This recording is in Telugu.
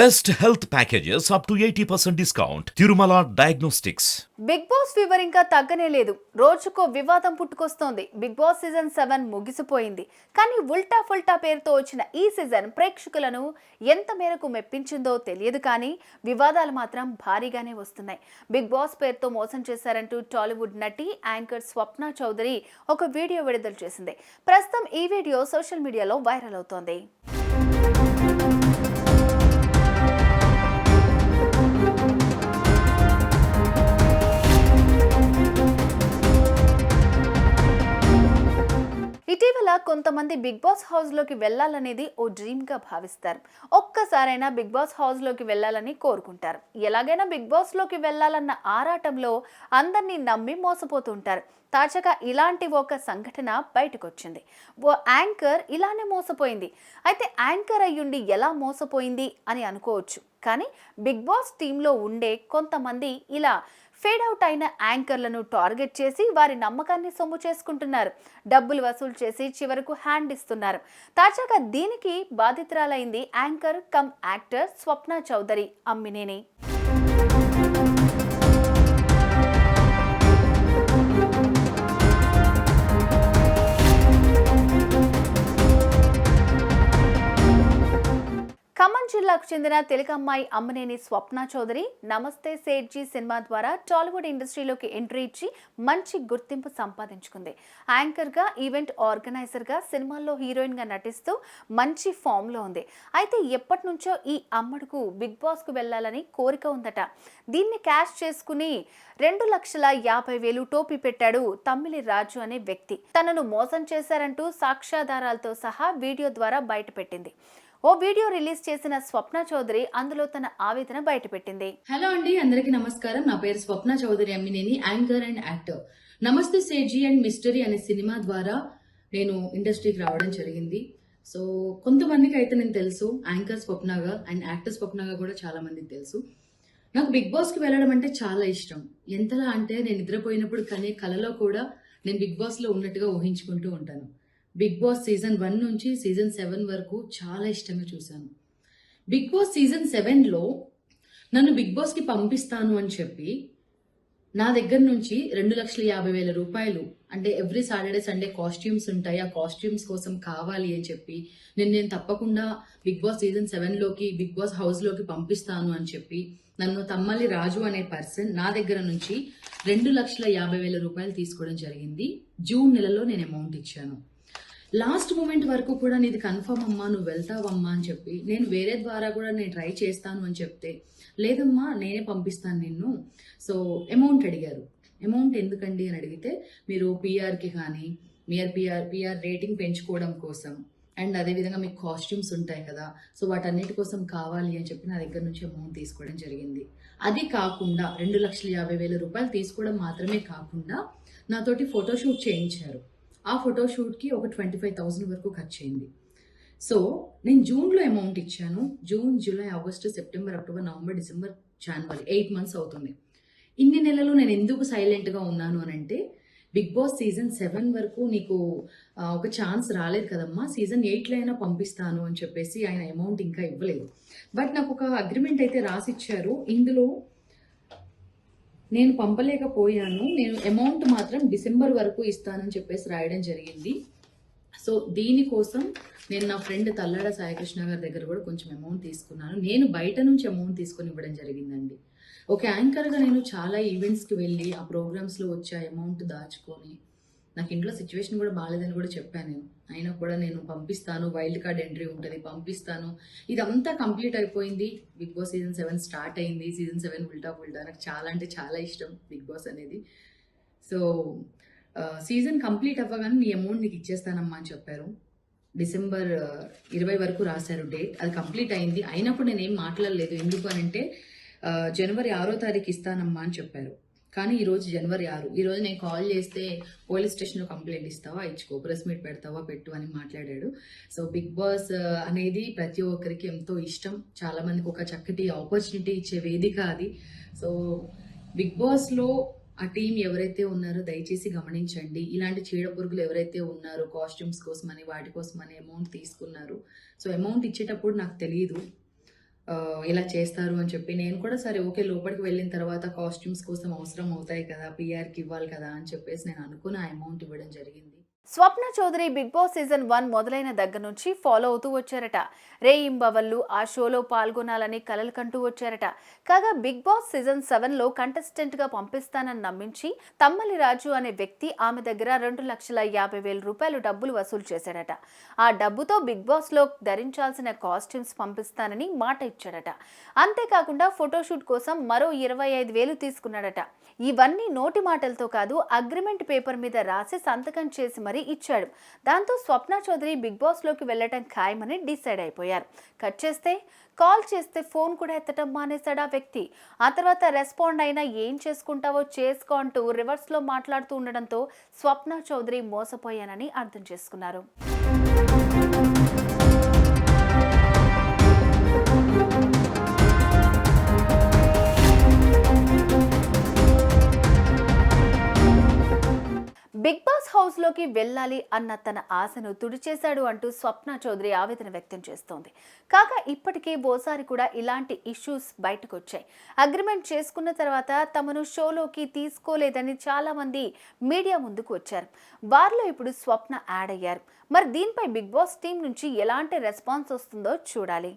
Best health packages up to eighty percent discount Tirumala diagnostics Bigg Boss fever ఇంకా తగ్గనే లేదు. రోజుకో వివాదం పుట్టుకొస్తోంది. బిగ్ బాస్ సీజన్ సెవెన్ ముగిసిపోయింది. కానీ ఉల్టా ఫుల్టా పేరుతో వచ్చిన ఈ సీజన్ ప్రేక్షకులను ఎంత మేరకు మెప్పించిందో తెలియదు కానీ వివాదాలు మాత్రం భారీగానే వస్తున్నాయి. బిగ్ బాస్ పేరుతో మోసం చేశారంటూ టాలీవుడ్ నటి యాంకర్ స్వప్న చౌదరి ఒక వీడియో విడుదల చేసింది. ప్రస్తుతం ఈ వీడియో సోషల్ మీడియాలో వైరల్ అవుతోంది. ఇటీవల కొంతమంది బిగ్ బాస్ హౌస్లోకి వెళ్ళాలనేది ఓ డ్రీమ్గా భావిస్తారు. ఒక్కసారైనా బిగ్ బాస్ హౌస్లోకి వెళ్ళాలని కోరుకుంటారు. ఎలాగైనా బిగ్ బాస్లోకి వెళ్ళాలన్న ఆరాటంలో అందరినీ నమ్మి మోసపోతుంటారు. తాజాగా ఇలాంటి ఒక సంఘటన బయటకొచ్చింది. ఓ యాంకర్ ఇలానే మోసపోయింది. అయితే యాంకర్ అయ్యుండి ఎలా మోసపోయింది అని అనుకోవచ్చు. కానీ బిగ్ బాస్ టీంలో ఉండే కొంతమంది ఇలా ఫేడ్ అవుట్ అయిన యాంకర్లను టార్గెట్ చేసి వారి నమ్మకాన్ని సొమ్ము చేసుకుంటున్నారు. డబ్బులు వసూలు చేసి చివరకు హ్యాండ్ ఇస్తున్నారు. తాజాగా దీనికి బాధితురాలైంది anchor cum actor Swapna Chowdary Ammineni. Khammam జిల్లాకు చెందిన తెలుగమ్మాయి అమ్మనేని స్వప్న చౌదరి నమస్తే సేట్జీ సినిమా ద్వారా టాలీవుడ్ ఇండస్ట్రీలోకి ఎంట్రీ ఇచ్చి మంచి గుర్తింపు సంపాదించుకుంది. యాంకర్గా ఈవెంట్ ఆర్గనైజర్గా సినిమాల్లో హీరోయిన్గా నటిస్తూ మంచి ఫామ్లో ఉంది. అయితే ఎప్పటి నుంచో ఈ అమ్మడుకు బిగ్ బాస్కు వెళ్ళాలని కోరిక ఉందట. దీన్ని క్యాష్ చేసుకుని రెండు లక్షల యాభై వేలు టోపీ పెట్టాడు తమ్మిలి రాజు అనే వ్యక్తి. తనను మోసం చేశారంటూ సాక్ష్యాధారాలతో సహా వీడియో ద్వారా బయటపెట్టింది. ఓ వీడియో రిలీజ్ చేసిన స్వప్న చౌదరి అందులో తన ఆవేదన బయటపెట్టింది. హలో అండి అందరికీ నమస్కారం. నా పేరు Swapna Chowdary Ammineni anchor and actor. నమస్తే సేజీ అండ్ మిస్టరీ అనే సినిమా ద్వారా నేను ఇండస్ట్రీకి రావడం జరిగింది. సో కొంతమందికి అయితే నేను తెలుసు యాంకర్ స్వప్నగా అండ్ యాక్టర్ స్వప్నగా కూడా చాలా మందికి తెలుసు. నాకు బిగ్ బాస్కి వెళ్ళడం అంటే చాలా ఇష్టం. ఎంతలా అంటే నేను నిద్రపోయినప్పుడు కానీ కలలో కూడా నేను బిగ్ బాస్లో ఉన్నట్టుగా ఊహించుకుంటూ ఉంటాను. బిగ్ బాస్ సీజన్ వన్ నుంచి సీజన్ సెవెన్ వరకు చాలా ఇష్టంగా చూశాను. బిగ్ బాస్ సీజన్ సెవెన్లో నన్ను బిగ్ బాస్కి పంపిస్తాను అని చెప్పి నా దగ్గర నుంచి రెండు లక్షల యాభై వేల రూపాయలు అంటే ఎవ్రీ సాటర్డే సండే కాస్ట్యూమ్స్ ఉంటాయి. ఆ కాస్ట్యూమ్స్ కోసం కావాలి అని చెప్పి నేను నేను తప్పకుండా బిగ్ బాస్ సీజన్ సెవెన్లోకి బిగ్ బాస్ హౌస్లోకి పంపిస్తాను అని చెప్పి నన్ను తమ్మలి రాజు అనే పర్సన్ నా దగ్గర నుంచి రెండు లక్షల యాభై వేల రూపాయలు తీసుకోవడం జరిగింది. జూన్ నెలలో నేను అమౌంట్ ఇచ్చాను. లాస్ట్ మూమెంట్ వరకు కూడా నీది కన్ఫర్మ్ అమ్మా నువ్వు వెళ్తావమ్మా అని చెప్పి నేను వేరే ద్వారా కూడా నేను ట్రై చేస్తాను అని చెప్తే లేదమ్మా నేనే పంపిస్తాను నిన్ను. సో అమౌంట్ అడిగారు. అమౌంట్ ఎందుకండి అని అడిగితే మీరు పిఆర్కి కానీ మీఆర్ పిఆర్ పిఆర్ రేటింగ్ పెంచుకోవడం కోసం. అండ్ అదేవిధంగా మీకు కాస్ట్యూమ్స్ ఉంటాయి కదా సో వాటన్నిటి కోసం కావాలి అని చెప్పి నా దగ్గర నుంచి అమౌంట్ తీసుకోవడం జరిగింది. అది కాకుండా రెండు లక్షల యాభై వేల రూపాయలు తీసుకోవడం మాత్రమే కాకుండా నాతోటి ఫోటోషూట్ చేయించారు. ఆ ఫోటోషూట్కి ఒక ట్వంటీ ఫైవ్ థౌసండ్ వరకు ఖర్చు అయింది. సో నేను జూన్లో అమౌంట్ ఇచ్చాను. June July August September October November December జనవరి ఎయిట్ మంత్స్ అవుతుంది. ఇన్ని నెలలు నేను ఎందుకు సైలెంట్గా ఉన్నాను అని అంటే బిగ్ బాస్ సీజన్ సెవెన్ వరకు నీకు ఒక ఛాన్స్ రాలేదు కదమ్మా. సీజన్ ఎయిట్లో అయినా పంపిస్తాను అని చెప్పేసి ఆయన అమౌంట్ ఇంకా ఇవ్వలేదు. బట్ నాకు ఒక అగ్రిమెంట్ అయితే రాసిచ్చారు. ఇందులో నేను పంపలేకపోయాను. నేను అమౌంట్ మాత్రం డిసెంబర్ వరకు ఇస్తానని చెప్పేసి రాయడం జరిగింది. సో దీనికోసం నేను నా ఫ్రెండ్ తల్లాడ సాయికృష్ణ గారి దగ్గర కూడా కొంచెం అమౌంట్ తీసుకున్నాను. నేను బయట నుంచి అమౌంట్ తీసుకొని ఇవ్వడం జరిగిందండి. ఒక యాంకర్గా నేను చాలా ఈవెంట్స్కి వెళ్ళి ఆ ప్రోగ్రామ్స్లో వచ్చే అమౌంట్ దాచుకొని నాకు ఇంట్లో సిచ్యువేషన్ కూడా బాగాలేదని కూడా చెప్పాను నేను. అయినా కూడా నేను పంపిస్తాను వైల్డ్ కార్డ్ ఎంట్రీ ఉంటుంది పంపిస్తాను. ఇదంతా కంప్లీట్ అయిపోయింది. Bigg Boss season seven start అయింది. సీజన్ సెవెన్ ఉల్టా ఉల్టా నాకు చాలా అంటే చాలా ఇష్టం బిగ్ బాస్ అనేది. సో సీజన్ కంప్లీట్ అవ్వగానే నీ అమౌంట్ నీకు ఇచ్చేస్తానమ్మా అని చెప్పారు. డిసెంబర్ ఇరవై వరకు రాశారు డేట్. అది కంప్లీట్ అయింది. అయినప్పుడు నేను ఏం మాట్లాడలేదు. ఎందుకు అని అంటే జనవరి ఆరో తారీఖు ఇస్తానమ్మా అని చెప్పారు. కానీ ఈరోజు జనవరి ఆరు. ఈరోజు నేను కాల్ చేస్తే పోలీస్ స్టేషన్లో కంప్లైంట్ ఇస్తావా? ఇచ్చుకో. ప్రెస్ మీట్ పెడతావా? పెట్టు అని మాట్లాడాడు. సో బిగ్ బాస్ అనేది ప్రతి ఒక్కరికి ఎంతో ఇష్టం. చాలామందికి ఒక చక్కటి ఆపర్చునిటీ ఇచ్చే వేదిక అది. సో బిగ్ బాస్లో ఆ టీం ఎవరైతే ఉన్నారో దయచేసి గమనించండి. ఇలాంటి చీడ పురుగులు ఎవరైతే ఉన్నారో కాస్ట్యూమ్స్ కోసమని వాటి కోసమని అమౌంట్ తీసుకున్నారు. సో అమౌంట్ ఇచ్చేటప్పుడు నాకు తెలియదు ఇలా చేస్తారు అని చెప్పి నేను కూడా సరే ఓకే లోపలికి వెళ్ళిన తర్వాత కాస్ట్యూమ్స్ కోసం అవసరం అవుతాయి కదా పిఆర్కి ఇవ్వాలి కదా అని చెప్పేసి నేను అనుకుని ఆ అమౌంట్ ఇవ్వడం జరిగింది. Swapna Chowdary Bigg Boss season one మొదలైన దగ్గర నుంచి ఫాలో అవుతూ వచ్చారట. రేయింబవళ్ళు ఆ షోలో పాల్గొనాలని కలలు కంటూ వచ్చారట. కాగా బిగ్ బాస్ సీజన్ సెవెన్లో పంపిస్తానని నమ్మించి తమ్మలి రాజు అనే వ్యక్తి ఆమె దగ్గర రెండు లక్షల యాభై వేల రూపాయలు డబ్బులు వసూలు చేశాడట. ఆ డబ్బుతో బిగ్ బాస్లో ధరించాల్సిన కాస్ట్యూమ్స్ పంపిస్తానని మాట ఇచ్చాడట. అంతేకాకుండా ఫోటోషూట్ కోసం మరో ఇరవై ఐదు వేలు తీసుకున్నాడట. ఇవన్నీ నోటి మాటలతో కాదు అగ్రిమెంట్ పేపర్ మీద రాసి సంతకం చేసి మరీ ఇచ్చాడు. దాంతో స్వప్న చౌదరి బిగ్ బాస్లోకి వెళ్ళటం ఖాయమని డిసైడ్ అయిపోయారు. కట్ చేస్తే కాల్ చేస్తే ఫోన్ కూడా ఎత్తటం మానేశాడు ఆ వ్యక్తి. ఆ తర్వాత రెస్పాండ్ అయినా ఏం చేసుకుంటావో చేసుకో అంటూ రివర్స్లో మాట్లాడుతూ ఉండడంతో స్వప్న చౌదరి మోసపోయానని అర్థం చేసుకున్నారు. హౌస్లోకి వెళ్ళాలి అన్న తన ఆశను తుడిచేశాడు అంటూ స్వప్న చౌదరి ఆవేదన వ్యక్తం చేస్తోంది. కాగా ఇప్పటికే ఓసారి కూడా ఇలాంటి ఇష్యూస్ బయటకు వచ్చాయి అగ్రిమెంట్ చేసుకున్న తర్వాత తమను షోలోకి తీసుకోలేదని చాలామంది మీడియా ముందుకు వచ్చారు. వారిలో ఇప్పుడు స్వప్న యాడ్ అయ్యారు. మరి దీనిపై బిగ్ బాస్ టీం నుంచి ఎలాంటి రెస్పాన్స్ వస్తుందో చూడాలి.